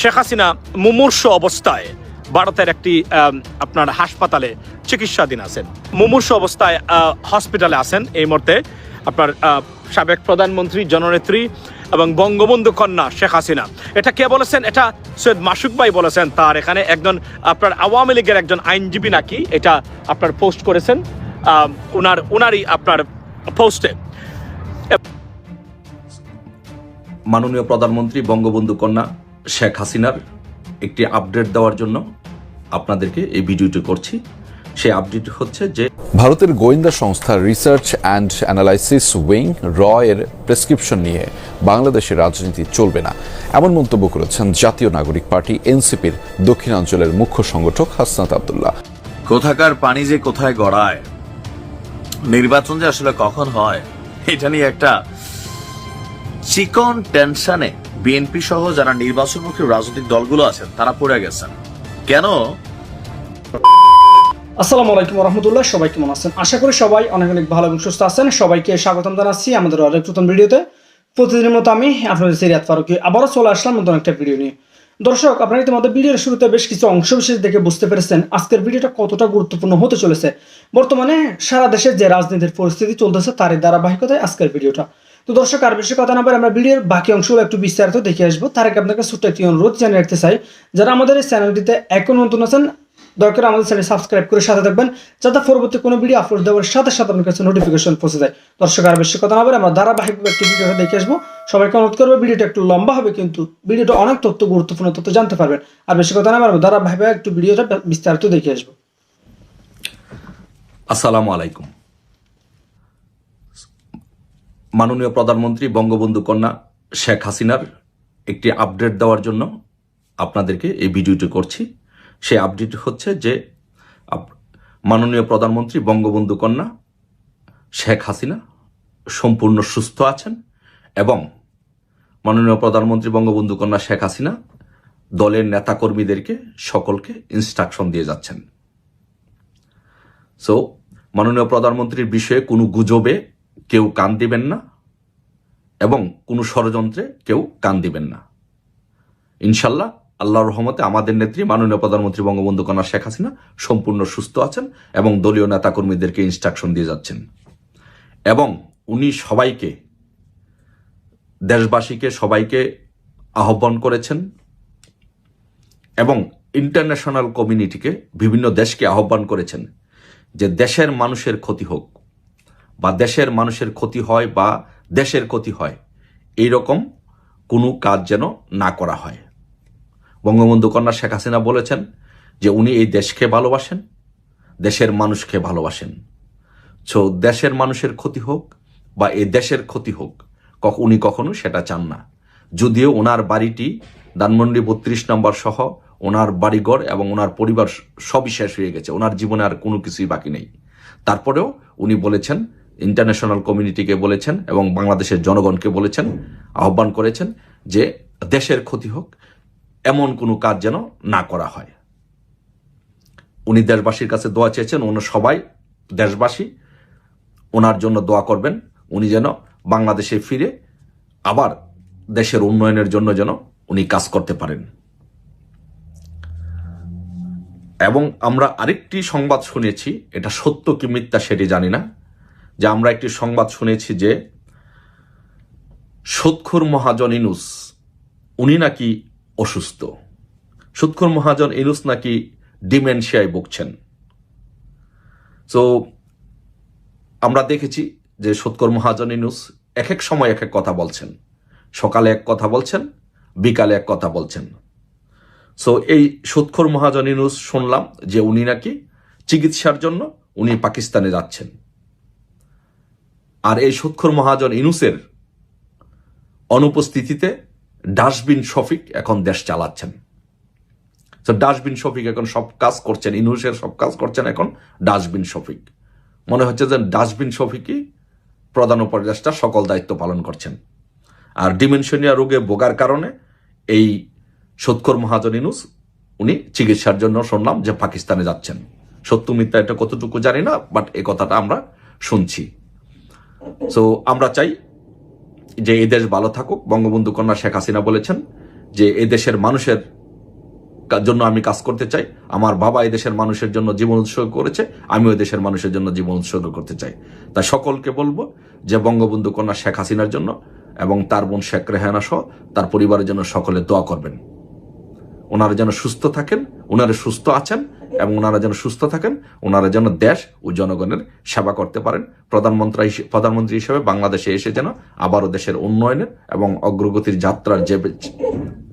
শেখ হাসিনা মুমূর্ষ অবস্থায় ভারতের একটি আপনার হাসপাতালে চিকিৎসাধীন আছেন। মুমূর্ষ অবস্থায় হসপিটালে আছেন। এই মুহূর্তে আপনার সাবেক প্রধানমন্ত্রী, জননেত্রী এবং বঙ্গবন্ধু কন্যা শেখ হাসিনা। এটা কে বলেছেন? এটা সৈয়দ মাসুক ভাই বলেছেন। তার এখানে একজন, আপনার আওয়ামী লীগের একজন আইনজীবী নাকি, এটা আপনার পোস্ট করেছেন। ওনার ওনারই আপনার পোস্টে। মাননীয় প্রধানমন্ত্রী, বঙ্গবন্ধু কন্যা শেখ হাসিনার একটি আপডেট দেওয়ার জন্য আপনাদেরকে এই ভিডিওটি করছি। সেই আপডেট হচ্ছে যে ভারতের গোয়েন্দা সংস্থা রিসার্চ অ্যান্ড অ্যানালাইসিস উইং র এর প্রেসক্রিপশন নিয়ে বাংলাদেশের রাজনীতি চলবে না। এমন মন্তব্য করেছেন জাতীয় নাগরিক পার্টি এনসিপির দক্ষিণাঞ্চলের মুখ্য সংগঠক হাসনাত আবদুল্লাহ। কোথাকার পানি যে কোথায় গড়ায় নির্বাচন যে আসলে কখন হয় এটা নিয়ে একটা চিকন টেনশনে বিএনপি সহ যারা নির্বাচনমুখী রাজনৈতিক দলগুলো আছেন, তারা পড়ে গেছেন। কেন? আসসালামু আলাইকুম রহমতুল্লাহ সবাই কেমন আছেন? আশা করি সবাই অনেক অনেক ভালো এবং সুস্থ আছেন। সবাইকে স্বাগতম জানাচ্ছি আমাদের আরেক নতুন ভিডিওতে। প্রতিদিনের মতো আমি আপনাদের সিরিয়াত ফারুকি আবারও চলে আসলাম নতুন একটা ভিডিও নিয়ে। দর্শক, আপনারা ইতিমধ্যে ভিডিওর শুরুতে বেশ কিছু অংশ বিশেষ দেখে বুঝতে পেরেছেন আজকের ভিডিওটা কতটা গুরুত্বপূর্ণ হতে চলেছে। বর্তমানে সারা দেশে যে রাজনীতির পরিস্থিতি চলতেছে, তারই ধারাবাহিকতায় আজকের ভিডিওটা। তো দর্শক, আর বেশি কথা না বলে আমরা ভিডিওর বাকি অংশগুলো একটু বিস্তারিত দেখে আসব। তার আগে আপনাকে ছোট্ট একটি অনুরোধ জানিয়ে রাখতে চাই, যারা আমাদের এই চ্যানেলটিতে এখন নতুন আছেন দরকার আমাদের চ্যানেল সাবস্ক্রাইব করে সাথে থাকবেন, যাতে পরবর্তী কোনো ভিডিও আপলোড দেওয়ার সাথে সাথে আপনার কাছে নোটিফিকেশন পৌঁছে যায়। দর্শক, আর বেশি কথা না বলে আমরা ধারাবাহিকভাবে একটি ভিডিওটা দেখে আসব। সবাইকে অনুরোধ করব, ভিডিওটা একটু লম্বা হবে, কিন্তু ভিডিওটা অনেক তথ্য, গুরুত্বপূর্ণ তথ্য জানতে পারবেন। আর বেশি কথা না বলে ধারাবাহিকভাবে একটু ভিডিওটা বিস্তারিত দেখে আসব। আসসালামু আলাইকুম। মাননীয় প্রধানমন্ত্রী বঙ্গবন্ধু কন্যা শেখ হাসিনার একটি আপডেট দেওয়ার জন্য আপনাদেরকে এই ভিডিওটি করছি। সেই আপডেট হচ্ছে যে মাননীয় প্রধানমন্ত্রী বঙ্গবন্ধু কন্যা শেখ হাসিনা সম্পূর্ণ সুস্থ আছেন এবং মাননীয় প্রধানমন্ত্রী বঙ্গবন্ধু কন্যা শেখ হাসিনা দলের নেতাকর্মীদেরকে সকলকে ইনস্ট্রাকশন দিয়ে যাচ্ছেন। সো মাননীয় প্রধানমন্ত্রীর বিষয়ে কোনো গুজবে কেউ কান দিবেন না এবং কোনো ষড়যন্ত্রে কেউ কান দিবেন না। ইনশাল্লাহ আল্লাহর রহমতে আমাদের নেত্রী, মাননীয় প্রধানমন্ত্রী বঙ্গবন্ধু কন্যা শেখ হাসিনা সম্পূর্ণ সুস্থ আছেন এবং দলীয় নেতাকর্মীদেরকে ইনস্ট্রাকশন দিয়ে যাচ্ছেন। এবং উনি সবাইকে, দেশবাসীকে সবাইকে আহ্বান করেছেন এবং ইন্টারন্যাশনাল কমিউনিটিকে বিভিন্ন দেশকে আহ্বান করেছেন যে দেশের মানুষের ক্ষতি হোক বা দেশের মানুষের ক্ষতি হয় বা দেশের ক্ষতি হয় এই রকম কোনো কাজ যেন না করা হয়। বঙ্গবন্ধু কন্যা শেখ হাসিনা বলেছেন যে উনি এই দেশকে ভালোবাসেন, দেশের মানুষকে ভালোবাসেন। সো দেশের মানুষের ক্ষতি হোক বা এই দেশের ক্ষতি হোক উনি কখনো সেটা চান না। যদিও ওনার বাড়িটি ধানমন্ডি বত্রিশ নম্বর সহ ওনার বাড়িঘর এবং ওনার পরিবার সবই শেষ হয়ে গেছে, ওনার জীবনে আর কোনো কিছুই বাকি নেই। তারপরেও উনি বলেছেন ইন্টারন্যাশনাল কমিউনিটিকে বলেছেন এবং বাংলাদেশের জনগণকে বলেছেন, আহ্বান করেছেন যে দেশের ক্ষতি হোক, এমন কোনো কাজ যেন না করা হয়। উনি দেশবাসীর কাছে দোয়া চেয়েছেন, ওনার সবাই দেশবাসী, ওনার জন্য দোয়া করবেন, উনি যেন বাংলাদেশে ফিরে আবার দেশের উন্নয়নের জন্য যেন উনি কাজ করতে পারেন। এবং আমরা আরেকটি সংবাদ শুনেছি, এটা সত্য কি মিথ্যা সেটি জানি না। যে আমরা একটি সংবাদ শুনেছি যে সৎখুর মহাজন ইনুস, উনি নাকি অসুস্থ। সুৎখুর মহাজন ইনুস নাকি ডিমেনশিয়ায় ভুগছেন। তো আমরা দেখেছি যে সৎকর মহাজন ইনুস এক এক সময় এক এক কথা বলছেন। সকালে এক কথা বলছেন, বিকালে এক কথা বলছেন। সো এই সুৎখর মহাজন ইনুস শুনলাম যে উনি নাকি চিকিৎসার জন্য উনি পাকিস্তানে যাচ্ছেন। আর এই সুৎখর মহাজন ইনুসের অনুপস্থিতিতে ডাস্টবিন শফিক এখন দেশ চালাচ্ছেন। তো ডাস্টবিন শফিক এখন সব কাজ করছেন, ইনুসের সব কাজ করছেন এখন ডাস্টবিন শফিক। মনে হচ্ছে যে ডাস্টবিন শফিকই প্রধান উপদেষ্টা সকল দায়িত্ব পালন করছেন। আর ডিমেনশনিয়া রোগে ভোগার কারণে এই সৎকর মহাজন ইনুস, উনি চিকিৎসার জন্য শুনলাম যে পাকিস্তানে যাচ্ছেন। সত্য মিথ্যা এটা কতটুকু জানি না বাট এ কথাটা আমরা শুনছি। সো আমরা চাই যে এই দেশ ভালো থাকুক। বঙ্গবন্ধু কন্যা শেখ হাসিনা বলেছেন যে এই দেশের মানুষের জন্য আমি কাজ করতে চাই। আমার বাবা এই দেশের মানুষের জন্য জীবন উৎসর্গ করেছে। আমিও এই দেশের মানুষের জন্য জীবন উৎসর্গ করতে চাই। তাই সকলকে বলব যে বঙ্গবন্ধু কন্যা শেখ হাসিনার জন্য এবং তার বোন শেখ রেহানা সহ তার পরিবারের জন্য সকলে দোয়া করবেন। ওনারা যেন সুস্থ থাকেন, ওনারা সুস্থ আছেন এবং ওনারা যেন সুস্থ থাকেন, ওনারা যেন দেশ ও জনগণের সেবা করতে পারেন। প্রধানমন্ত্রী প্রধানমন্ত্রী হিসেবে বাংলাদেশে এসে যেন আবারও দেশের উন্নয়নের এবং অগ্রগতির যাত্রার যে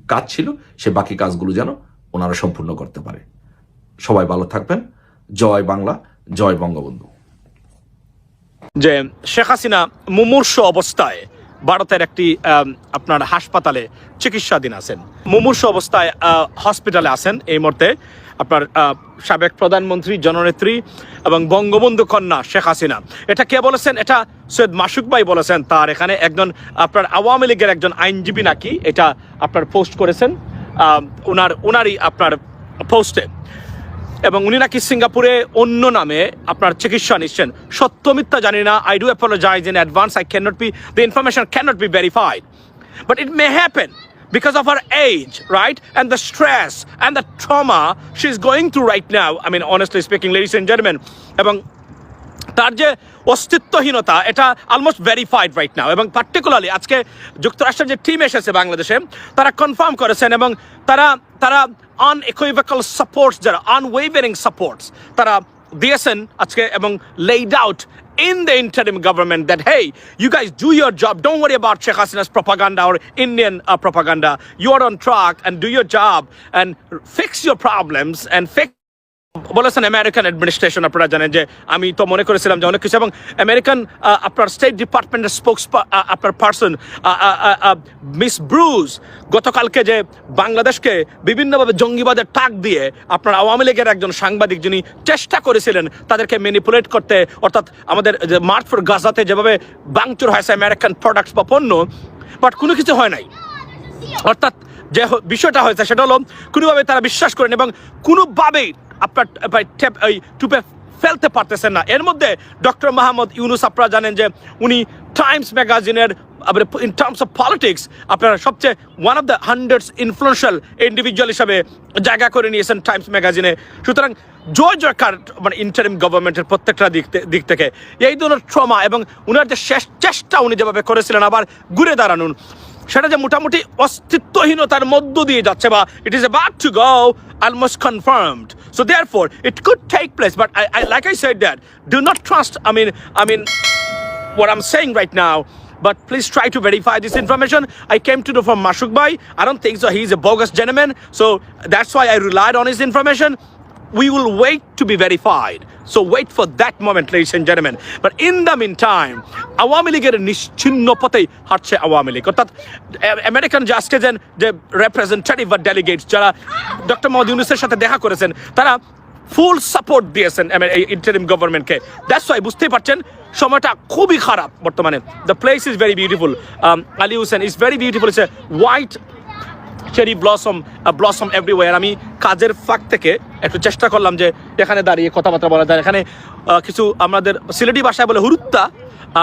কাজ ছিল, সে বাকি কাজগুলো যেন ওনারা সম্পূর্ণ করতে পারে। সবাই ভালো থাকবেন। জয় বাংলা, জয় বঙ্গবন্ধু। যে শেখ হাসিনা মুমূর্ষ অবস্থায় ভারতের একটি আপনার হাসপাতালে চিকিৎসাধীন আছেন। মুমূর্ষ অবস্থায় হসপিটালে আছেন এই মুহূর্তে আপনার সাবেক প্রধানমন্ত্রী, জননেত্রী এবং বঙ্গবন্ধু কন্যা শেখ হাসিনা। এটা কে বলেছেন? এটা সৈয়দ মাসুক ভাই বলেছেন। তার এখানে একজন, আপনার আওয়ামী লীগের একজন আইনজীবী নাকি, এটা আপনার পোস্ট করেছেন। ওনার ওনারই আপনার পোস্টে। এবং উনি নাকি সিঙ্গাপুরে অন্য নামে আপনার চিকিৎসা নিচ্ছেন সত্য মিথ্যা জানি না I do apologize in advance I can not be the information can not be verified but it may happen because of her age, right? And the stress and the trauma she's going through right now. I mean, honestly speaking, ladies and gentlemen, এবং তার যে অস্তিত্বহীনতা এটা almost verified right now এবং particularly আজকে যুক্তরাষ্ট্রের যে team এসেছে বাংলাদেশে তারা কনফার্ম করেছেন এবং তারা তারা আনইকুইভেকাল সাপোর্টস যারা আনওয়েভারিং সাপোর্টস তারা দিয়েছেন আজকে এবং laid out in the interim government that hey you guys do your job don't worry about Sheikh Hasina's propaganda or Indian uh, propaganda you're on track and do your job and fix your problems and fix বলেছেন American administration আপনারা জানেন যে আমি তো মনে করেছিলাম যে অনেক কিছু, এবং আমেরিকান আপনার স্টেট ডিপার্টমেন্টের স্পোক্স আপনার পার্সন মিস ব্রুজ গতকালকে যে বাংলাদেশকে বিভিন্নভাবে জঙ্গিবাদের টাক দিয়ে আপনার আওয়ামী লীগের একজন সাংবাদিক যিনি চেষ্টা করেছিলেন তাদেরকে ম্যানিপুলেট করতে, অর্থাৎ আমাদের যে মার্ট ফর গাজাতে যেভাবে বাংচুর হয়েছে আমেরিকান প্রোডাক্টস বা পণ্য বাট কোনো কিছু হয় নাই। অর্থাৎ যে বিষয়টা হয়েছে সেটা হলো, কোনোভাবে তারা বিশ্বাস করেন, এবং কোনোভাবেই আপনার ওই টুপে ফেলতে পারতেছেন না। এর মধ্যে ডক্টর মাহমুদ ইউনুস আপনারা জানেন যে উনি টাইমস ম্যাগাজিনের ইন টার্মস অফ পলিটিক্স আপনারা সবচেয়ে one of the hundreds influential individual হিসাবে জায়গা করে নিয়েছেন টাইমস ম্যাগাজিনে। সুতরাং জয় জয়কার মানে ইন্টারিম গভর্নমেন্টের প্রত্যেকটা দিক দিক থেকে। এই ধরনের ট্রমা এবং উনার যে শেষ চেষ্টা উনি যেভাবে করেছিলেন, আবার ঘুরে দাঁড়ানোর। সেটা যে মোটামুটি অস্তিত্বহীনতার মধ্য দিয়ে যাচ্ছে বা it is about to go almost confirmed so there for it could take place but I I like I said that do not trust I mean I mean what I'm saying right now. But please try to verify this information. I came to know from Mashuk Bhai. I don't think so. He's a bogus gentleman. So that's why I relied on his information. We will wait to be verified. So wait for that moment, ladies and gentlemen. But in the meantime, Awami লীগের নিশ্চিন্ন পথেই হাঁটছে আওয়ামী লীগ অর্থাৎ American যে আজকে যে representative বা delegates যারা ডক্টর মোহাম্মদ ইউনুসের সাথে দেখা করেছেন তারা ফুল সাপোর্ট দিয়েছেন এই ইন্টারিম গভর্নমেন্টকে দ্যাটস ওয়াই বুঝতেই পারছেন সময়টা খুবই খারাপ বর্তমানে। The place is very beautiful Ali Hossain is very beautiful it's a white cherry blossom blossom everywhere আমি কাজের ফাঁক থেকে একটু চেষ্টা করলাম যে এখানে দাঁড়িয়ে কথাবার্তা বলা যায়। এখানে কিছু আমাদের সিলেটি ভাষায় বলে হুরুত্তা,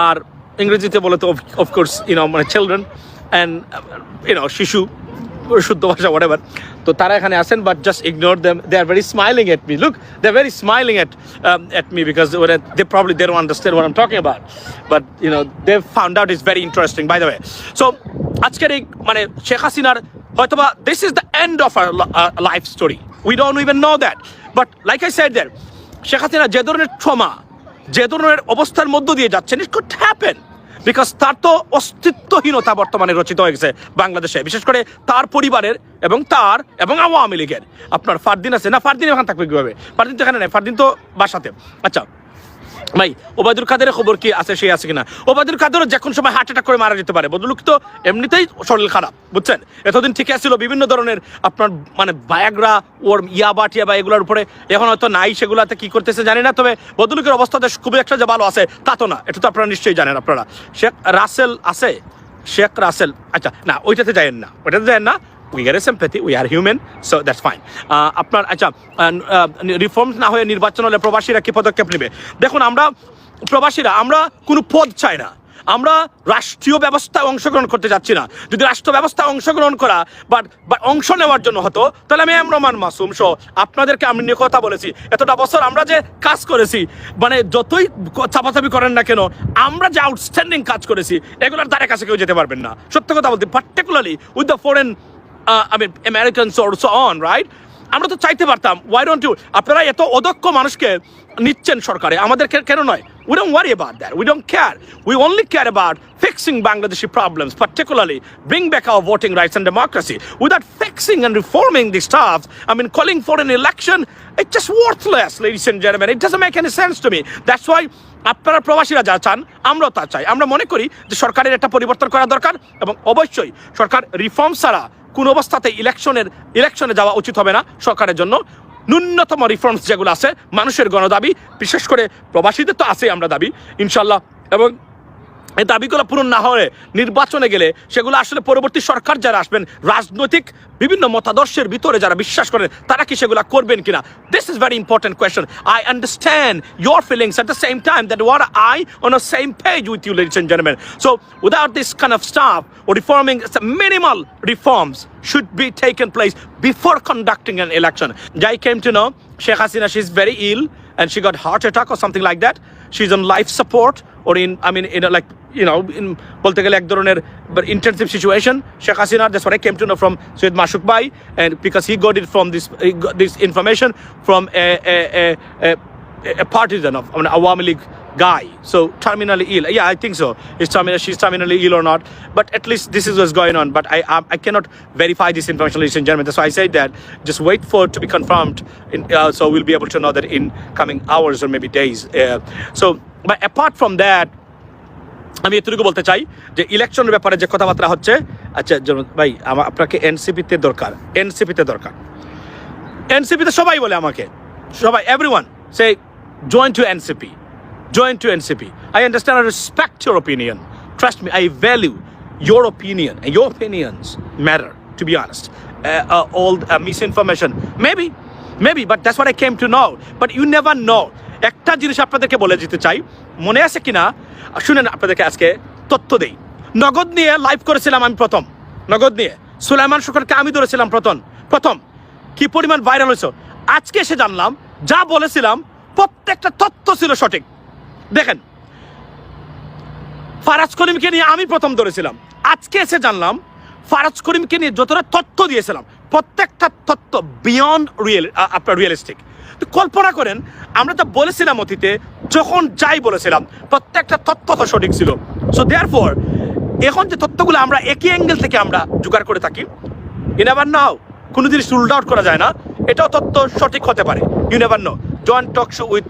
আর ইংরেজিতে বলে তো অফকোর্স ইউনো মানে চিলড্রেন অ্যান্ড ইউনো শিশু, শুদ্ধ ভাষা হোয়াট এভার তো তারা এখানে আসেন but just ignore them they are very smiling at me look they are very smiling at at me because they probably they understand what am talking about but you know they found out is very interesting by the way so আজকের এই মানে শেখ হাসিনার হয়তোবা this is the end of R life story we don't even know that but like I said there Sheikh Hasina যে ধরনের trauma যে ধরনের অবস্থার মধ্য দিয়ে যাচ্ছেন ইট কুড হ্যাপেন বিকজ তার তো অস্তিত্বহীনতা বর্তমানে রচিত হয়ে গেছে বাংলাদেশে, বিশেষ করে তার পরিবারের এবং তার এবং আওয়ামী লীগের। আপনার ফারদিন আছে না? ফারদিন এখানে থাকবে কীভাবে? ফারদিন তো এখানে নেই, ফারদিন তো বাসাতে। আচ্ছা ভাই, ওবায়দুল কাদেরের খবর কি আছে সে আছে কিনা? ওবায়দুল কাদেরও যে সময় হার্ট অ্যাটাক করে মারা যেতে পারে, বদলুক তো এমনিতেই শরীর খারাপ, বুঝছেন? এতদিন ঠিক ছিল বিভিন্ন ধরনের আপনার মানে বায়াগ্রা ওর ইয়াবা টিয়াবা এগুলোর উপরে, এখন হয়তো নাই সেগুলাতে কি করতেছে জানি না, তবে বদলুকের অবস্থাতে খুবই একটা যে ভালো আছে, তা তো না, এটা তো আপনারা নিশ্চয়ই জানেন আপনারা। শেখ রাসেল আছে? শেখ রাসেল আচ্ছা না, ওইটাতে যায়েন না, ওইটাতে যায়েন না we are sympathy we are human so that's fine আপনার আচ্ছা রিফর্ম না হয়ে নির্বাচন হলে প্রবাসীরা কী পদক্ষেপ নেবে? দেখুন, আমরা প্রবাসীরা, আমরা কোনো পদ চাই না। আমরা রাষ্ট্রীয় ব্যবস্থায় অংশগ্রহণ করতে যাচ্ছি না। যদি রাষ্ট্র ব্যবস্থায় অংশগ্রহণ করা বাট বা অংশ নেওয়ার জন্য হতো, তাহলে আমি এম রহমান মাসুম সহ আপনাদেরকে আমি নিয়ে কথা বলেছি। এতটা বছর আমরা যে কাজ করেছি মানে যতই চাপাচাপি করেন না কেন, আমরা যে আউটস্ট্যান্ডিং কাজ করেছি, এগুলোর দ্বারে কাছে কেউ যেতে পারবেন না। সত্য কথা বলতে particularly with the foreign I mean American source on right আমরা তো চাইতে পারতাম ওয়াই ডোন্ট ইউ আপনারা এত অদক্ষ মানুষকে নিচ্ছেন সরকারে, আমাদের কেন নয়? We don't worry about that we don't care we only care about fixing Bangladeshi problems particularly bring back our voting rights and democracy without fixing and reforming the stuff I mean calling for an election it just worthless ladies and gentleman it doesn't make any sense to me that's why আপনারা প্রবাসীরা যা চান, আমরাও তা চাই। আমরা মনে করি যে সরকারের একটা পরিবর্তন করা দরকার এবং অবশ্যই সরকার রিফর্ম ছাড়া কোন অবস্থাতে ইলেকশনের, ইলেকশনে যাওয়া উচিত হবে না সরকারের জন্য। ন্যূনতম রিফর্মস যেগুলো আছে, মানুষের গণদাবি, বিশেষ করে প্রবাসীদের তো আছে আমরা দাবি ইনশাল্লাহ এবং এই দাবিগুলো পূরণ না হলে নির্বাচনে গেলে সেগুলো আসলে পরবর্তী সরকার যারা আসবেন রাজনৈতিক বিভিন্ন মতাদর্শের ভিতরে যারা বিশ্বাস করেন তারা কি সেগুলো করবেন কিনা this is very important question I understand your feelings at the same time that we're I on a same page with you ladies and gentleman so without this kind of stuff or reforming minimal reforms should be taken place before conducting an election. Jai came to know Sheikh Hasina, she's very ill and she got heart attack or something like that. She's on life support or in, I mean, in a, like, you know, in বলতে গেলে এক ধরনের but intensive situation. Sheikh Hasina, that's what I came to know from Syed Mashuk Bhai and because he got it from this, he got this information from a, a, a, guy. So terminally ill. Yeah, I think so. Is terminal she's terminally ill or not? But at least this is what's going on. But I I, I cannot verify this information, ladies and gentlemen. That's why I said that. Just wait for it to be confirmed. In, uh, so we'll be able to know that in coming hours or maybe days. Uh, so, but apart from that. আমি এতটুকু বলতে চাই যে ইলেকশনের ব্যাপারে যে কথাবার্তা হচ্ছে আচ্ছা ভাই আমার আপনাকে এনসিপিতে দরকার এনসিপিতে দরকার এনসিপিতে সবাই বলে আমাকে সবাই everyone say join to NCP join to NCP I understand I respect your opinion trust me I value your opinion and your opinions matter to be honest. Uh, uh, all uh, misinformation. Maybe maybe but that's what i came to know. But you never know. একটা জিনিস আপনাদেরকে বলে দিতে চাই। মনে আছে কিনা? শুনেন আপনাদেরকে আজকে তথ্য দেই। নগদ নিয়ে লাইভ করেছিলাম আমি প্রথম। নগদ নিয়ে। সুলাইমান শুকরকে আমি ধরেছিলাম প্রথম। প্রথম। কি পরিমাণ ভাইরাল হয়েছে? আজকে এসে জানলাম যা বলেছিলাম প্রত্যেকটা তথ্য ছিল সঠিক। দেখেন, ফারাজ করিমকে নিয়ে আমি প্রথম ধরেছিলাম। আজকে এসে জানলাম, ফারাজ করিমকে নিয়ে যতটা তথ্য দিয়েছিলাম, প্রত্যেকটা তথ্য বিয়ন্ড রিয়েল আপনার রিয়েলিস্টিক তো কল্পনা করেন, আমরা তো বলেছিলাম অতীতে, যখন যাই বলেছিলাম, প্রত্যেকটা তথ্য তো সঠিক ছিল। সো দেয়ার ফর এখন যে তথ্যগুলো আমরা একই অ্যাঙ্গেল থেকে আমরা জোগাড় করে থাকি ইন নাও কোনো জিনিস রুল আউট করা যায় না, এটাও তথ্য সঠিক হতে পারে you never know joint talk show with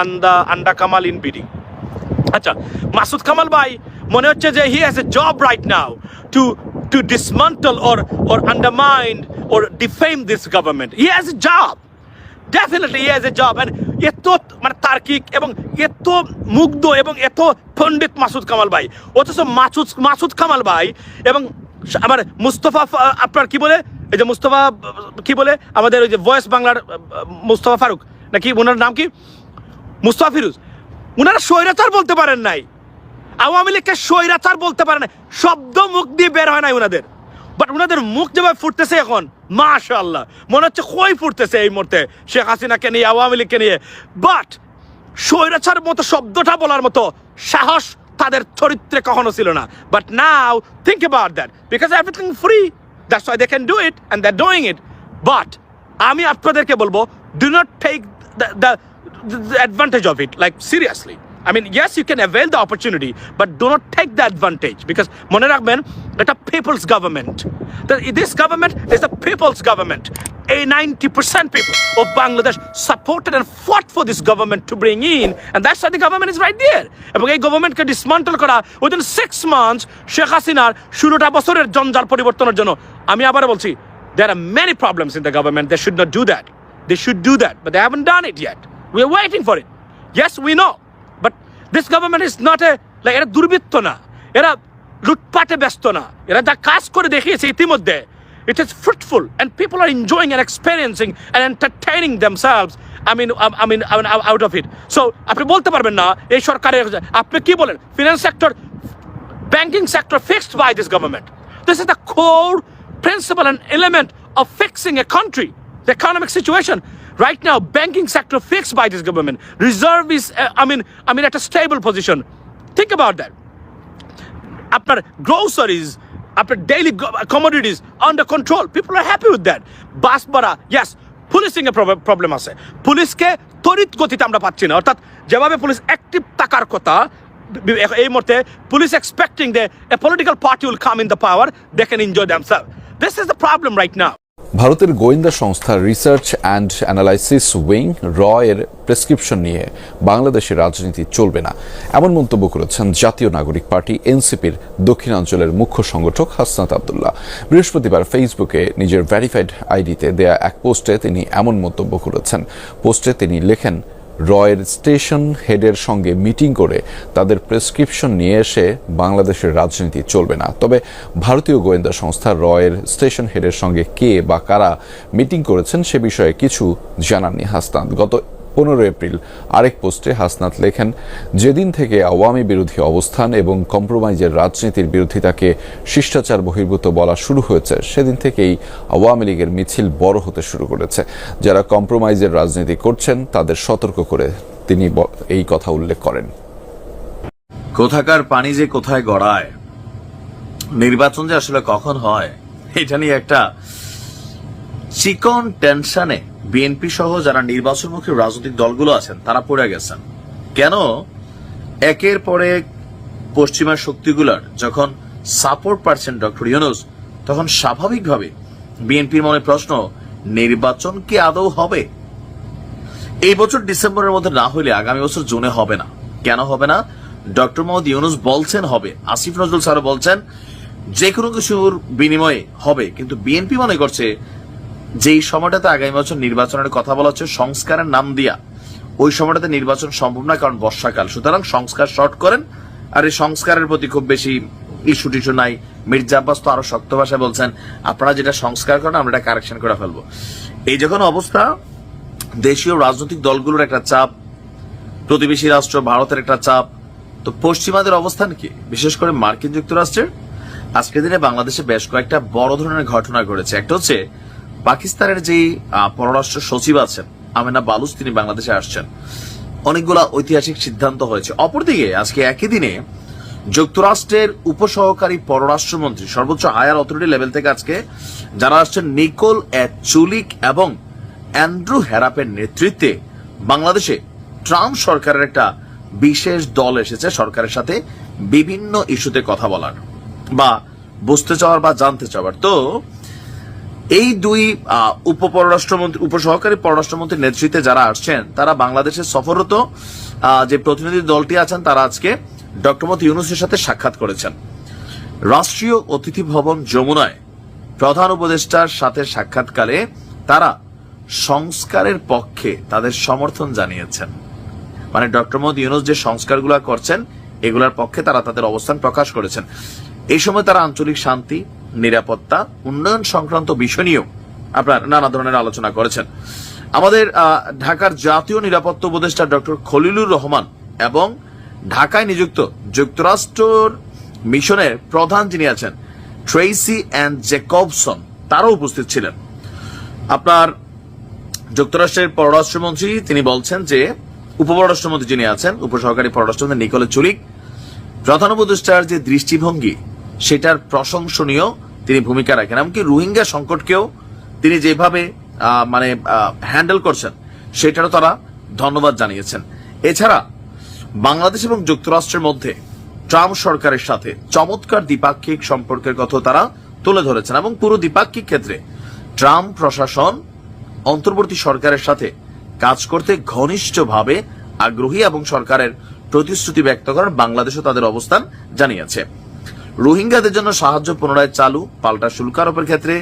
Anda, Anda Kamal in BD আচ্ছা মাসুদ কামাল ভাই, মনে হচ্ছে যে he has a job right now to to dismantle or or undermine or defame this government he has a job definitely he has a job and এত মানে তার্কিক এবং এত মুগ্ধ এবং এত পণ্ডিত মাসুদ কামাল ভাই। অথচ মাসুদ মাসুদ কামাল ভাই এবং আমার মুস্তফা আপনার কি বলে? এই যে মুস্তফা, কি বলে? আমাদের ওই যে ভয়েস বাংলার মুস্তফা ফারুক। নাকি ওনার নাম কি? মুস্তফা ফিরুজ উনারা স্বৈরাচার বলতে পারেন নাই। আওয়ামী লীগকে স্বৈরাচার বলতে পারে না শব্দ মুখ দিয়ে বের হয় নাই উনাদের। বাট উনাদের মুখ যেভাবে ফুটতেছে এখন, মাশাআল্লাহ, মনে হচ্ছে কই ফুটতেছে এই মুহূর্তে শেখ হাসিনাকে নিয়ে, আওয়ামী লীগকে নিয়ে। বাট স্বৈরাচার মতো শব্দটা বলার মতো সাহস তাদের চরিত্রে কখনো ছিল না। But now think about that because everything free that's why they can do it and that doing it but আমি আপনাদেরকে বলব do not take the the advantage of it like seriously I mean, yes, you can avail the opportunity, but do not take the advantage because মনে রাখবেন এটা people's government. This government is the people's government. A 90% people of Bangladesh supported and fought for this government to bring in, and that's why the government is right there. এবং এই গভর্নমেন্টকে dismantle করা within six months Sheikh হাসিনার ষোলোটা বছরের জঞ্জাল পরিবর্তনের জন্য আমি আবার বলছি there are many problems in the government. They should not do that. They should do that, but they haven't done it yet. We're waiting for it. Yes, we know. But this government is not a like এরা দুর্বৃত্ত না এরা লুটপাটে ব্যস্ত না এরা যা কাজ করে দেখিয়েছে ইতিমধ্যে it is fruitful and people are enjoying and experiencing and entertaining themselves I mean, I I mean, I mean, out of it. So আপনি বলতে পারবেন না এই সরকারের আপনি কি বলেন finance sector banking sector fixed by this government. This is the core principle and element of fixing a country, the economic situation. Right now, banking sector fixed by this government. Reserve is, uh, I mean, I mean, at a stable position. Think about that. আপনার groceries আপনার daily commodities under control people are happy with that bus ভাড়া ইয়াস policing a problem আছে পুলিশকে তড়িৎ গতিতে আমরা পাচ্ছি না অর্থাৎ যেভাবে পুলিশ অ্যাক্টিভ থাকার কথা এই মুহূর্তে police expecting they a political party will come in the power they can enjoy self this is the problem right now ভারতের গোয়েন্দা সংস্থা রিসার্চ অ্যান্ড অ্যানালাইসিস উইং র এর প্রেসক্রিপশন নিয়ে বাংলাদেশের রাজনীতি চলবে না। এমন মন্তব্য করেছেন জাতীয় নাগরিক পার্টি এনসিপির দক্ষিণাঞ্চলের মুখ্য সংগঠক হাসনাত আবদুল্লাহ। বৃহস্পতিবার ফেসবুকে নিজের ভ্যারিফাইড আইডিতে দেয়া এক পোস্টে তিনি এমন মন্তব্য করেছেন। পোস্টে তিনি লেখেন রয়ের স্টেশন হেডের সঙ্গে মিটিং করে তাদের প্রেসক্রিপশন নিয়ে এসে বাংলাদেশের রাজনীতি চলবে না। তবে ভারতীয় গোয়েন্দা সংস্থা রয়ের স্টেশন হেডের সঙ্গে কে বা কারা মিটিং করেছেন সে বিষয়ে কিছু জানাননি হাসনাত গত পনেরো এপ্রিল আরেক পোস্টে হাসনাত লেখেন, যেদিন থেকে আওয়ামী বিরোধী অবস্থান এবং কম্প্রোমাইজের রাজনীতির বিরোধিতাকে শিষ্টাচার বহির্ভূত বলা শুরু হয়েছে, সেদিন থেকেই আওয়ামী লীগের মিছিল বড় হতে শুরু করেছে। যারা কম্প্রোমাইজের রাজনীতি করছেন, তাদের সতর্ক করে তিনি এই কথা উল্লেখ করেন। কোথাকার পানি যে কোথায় গড়ায়, নির্বাচন যে আসলে কখন হয়, এটা নিয়ে একটা চিকন টেনশনে বিএনপি সহ যারা নির্বাচনমুখী রাজনৈতিক দলগুলো আছেন, তারা পড়ে গেছেন। কেন? একের পর পশ্চিমা শক্তিগুলার যখন সাপোর্ট পাচ্ছেন ডক্টর ইউনুস, তখন স্বাভাবিকভাবে বিএনপির মনে প্রশ্ন, নির্বাচন কি আদৌ হবে? এই বছর ডিসেম্বরের মধ্যে না হলে আগামী বছর জুনে হবে না। কেন হবে না? ডক্টর মোহাম্মদ ইউনুস বলছেন হবে। আসিফ নজরুল স্যারও বলছেন যে কোনো কিছুর বিনিময়ে হবে। কিন্তু বিএনপি মনে করছে যেই সময়টাতে আগামী বছর নির্বাচনের কথা বলা হচ্ছে, সংস্কারের নাম দিয়া, ওই সময়টাতে নির্বাচন সম্ভব না, কারণ বর্ষাকাল। সুতরাং সংস্কার শর্ট করেন, আর এই সংস্কারের প্রতি খুব বেশি ইস্যু টিস্যু নাই। মির্জা আব্বাস তো আরও শক্ত ভাষায় বলছেন, আপনারা যেটা সংস্কার করেন, আমরা এটা কারেকশন করে ফেলব। এই যখন অবস্থা, দেশীয় রাজনৈতিক দলগুলোর একটা চাপ, প্রতিবেশী রাষ্ট্র, ভারতের একটা চাপ, তো পশ্চিমাদের অবস্থান কি? বিশেষ করে মার্কিন যুক্তরাষ্ট্রের। আজকের দিনে বাংলাদেশে বেশ কয়েকটা বড় ধরনের ঘটনা ঘটেছে। একটা হচ্ছে পাকিস্তানের যে পররাষ্ট্র সচিব আছেন, আমেনা বালুস তিনি বাংলাদেশে আসছেন। অনেকগুলা ঐতিহাসিক সিদ্ধান্ত হয়েছে। অপরদিকে, আজকে একই দিনে যুক্তরাষ্ট্রের উপসহকারী পররাষ্ট্রমন্ত্রী, সর্বোচ্চ হায়ার অথরিটি লেভেল থেকে আজকে যারা আসছেন, নিকোল চুলিক এবং অ্যান্ড্রু হ্যারাপের নেতৃত্বে বাংলাদেশে ট্রাম্প সরকারের একটা বিশেষ দল এসেছে, সরকারের সাথে বিভিন্ন ইস্যুতে কথা বলার বা বুঝতে চাওয়ার বা জানতে চাওয়ার। তো এই দুই আহ, উপপররাষ্ট্রমন্ত্রী উপসহকারী পররাষ্ট্রমন্ত্রীর নেতৃত্বে যারা আসছেন তারা বাংলাদেশের সফররত যে প্রতিনিধি দলটি আছেন তারা আজকে ডক্টর মত ইউনুসের সাথে সাক্ষাৎ করেছেন। রাষ্ট্রীয় অতিথি ভবন যমুনায় প্রধান উপদেষ্টার সাথে সাক্ষাৎকালে তারা সংস্কারের পক্ষে তাদের সমর্থন জানিয়েছেন। মানে ডক্টর মোহাম্মদ ইউনুস যে সংস্কারগুলো করছেন এগুলোর পক্ষে তারা তাদের অবস্থান প্রকাশ করেছেন। এই সময় তারা আঞ্চলিক শান্তি নিরাপত্তা, উন্নয়ন সংক্রান্ত বিষয় নিয়েও আপনার নানা ধরনের আলোচনা করেছেন। আমাদের ঢাকার জাতীয় নিরাপত্তা উপদেষ্টা ডক্টর খলিলুর রহমান এবং ঢাকায় নিযুক্ত যুক্তরাষ্ট্রর মিশনের প্রধান যিনি আছেন, ট্রেসি অ্যান্ড জেকবসন, তারাও উপস্থিত ছিলেন। আপনার যুক্তরাষ্ট্রের পররাষ্ট্রমন্ত্রী, তিনি বলছেন যে, উপপররাষ্ট্রমন্ত্রী যিনি আছেন, উপসহকারী পররাষ্ট্রমন্ত্রী নিকোলে চুলিক, প্রধান উপদেষ্টার যে দৃষ্টিভঙ্গি, সেটার প্রশংসনীয় তিনি ভূমিকা রাখেন। এমনকি রোহিঙ্গা সংকটকেও তিনি যেভাবে মানে হ্যান্ডেল করছেন, সেটারও তারা ধন্যবাদ জানিয়েছেন। এছাড়া বাংলাদেশ এবং যুক্তরাষ্ট্রের মধ্যে ট্রাম্প সরকারের সাথে চমৎকার দ্বিপাক্ষিক সম্পর্কের কথা তারা তুলে ধরেছেন এবং পুরো দ্বিপাক্ষিক ক্ষেত্রে ট্রাম্প প্রশাসন অন্তর্বর্তী সরকারের সাথে কাজ করতে ঘনিষ্ঠভাবে আগ্রহী এবং সরকারের প্রতিশ্রুতি ব্যক্ত করার বাংলাদেশও তাদের অবস্থান জানিয়েছে। রোহিঙ্গাদের জন্য সাহায্য পুনরায় চালু, পাল্টা শুল্ক আরোপের ক্ষেত্রে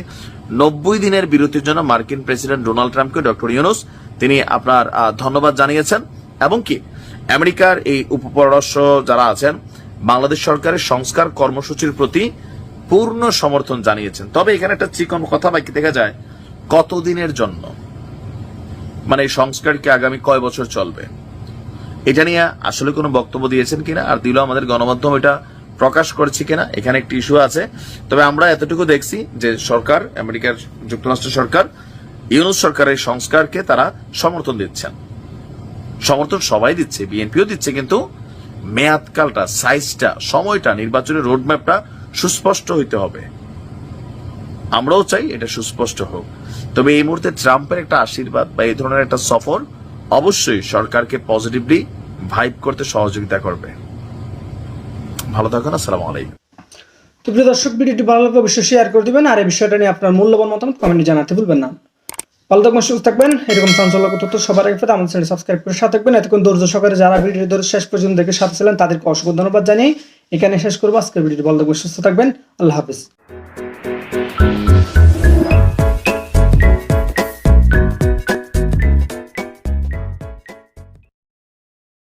নব্বই দিনের বিরতির জন্য মার্কিন প্রেসিডেন্ট ডোনাল্ড ট্রাম্পকে ডক্টর ইউনুস, তিনি আপনার ধন্যবাদ জানিয়েছেন। এবং কি, আমেরিকার এই উপপররাষ্ট্র যারা আছেন, বাংলাদেশ সরকারের সংস্কার কর্মসূচির প্রতি পূর্ণ সমর্থন জানিয়েছেন। তবে এখানে একটা চিকন কথা বাকি দেখা যায়, কতদিনের জন্য? মানে এই সংস্কার কি আগামী কয় বছর চলবে? এটা নিয়ে আসলে কোনো বক্তব্য দিয়েছেন কিনা? আর দিল আমাদের গণমাধ্যম এটা প্রকাশ করেছে কিনা, এখানে একটি ইস্যু আছে। তবে আমরা এতটুকু দেখছি যে সরকার, আমেরিকার যুক্তরাষ্ট্র সরকার, ইউনুস সরকারের সংস্কারকে তারা সমর্থন দিচ্ছেন। সমর্থন সবাই দিচ্ছে, বিএনপিও দিচ্ছে, কিন্তু মেয়াদকালটা সাইজটা সময়টা নির্বাচনের রোডম্যাপটা সুস্পষ্ট হইতে হবে। আমরাও চাই এটা সুস্পষ্ট হোক। তবে এই মুহূর্তে ট্রাম্পের একটা আশীর্বাদ বা এই ধরনের একটা সফর অবশ্যই সরকারকে পজিটিভলি ভাইব করতে সহযোগিতা করবে। ভালো থাকুন, আসসালামু আলাইকুম। তো প্রিয় দর্শক, ভিডিওটি ভালো লাগলে অবশ্যই শেয়ার করে দিবেন, আর এই বিষয়টা নিয়ে আপনার মূল্যবান মতামত কমেন্টে জানাতে ভুলবেন না। ভালো থাকবেন, সুস্থ থাকবেন, এরকম চাঞ্চল্যক তথ্য সবার আগে আমাদের চ্যানেল সাবস্ক্রাইব করে সাথে থাকবেন। এতক্ষণ ধৈর্য সহকারে যারা ভিডিও ধরে শেষ পর্যন্ত দেখে সাথে ছিলেন, তাদেরকে অসংখ্য ধন্যবাদ জানিয়ে এখানে শেষ করব। আজকের ভিডিওটি ভালো থাকবেন, সুস্থ থাকবেন, আল্লাহ হাফিজ।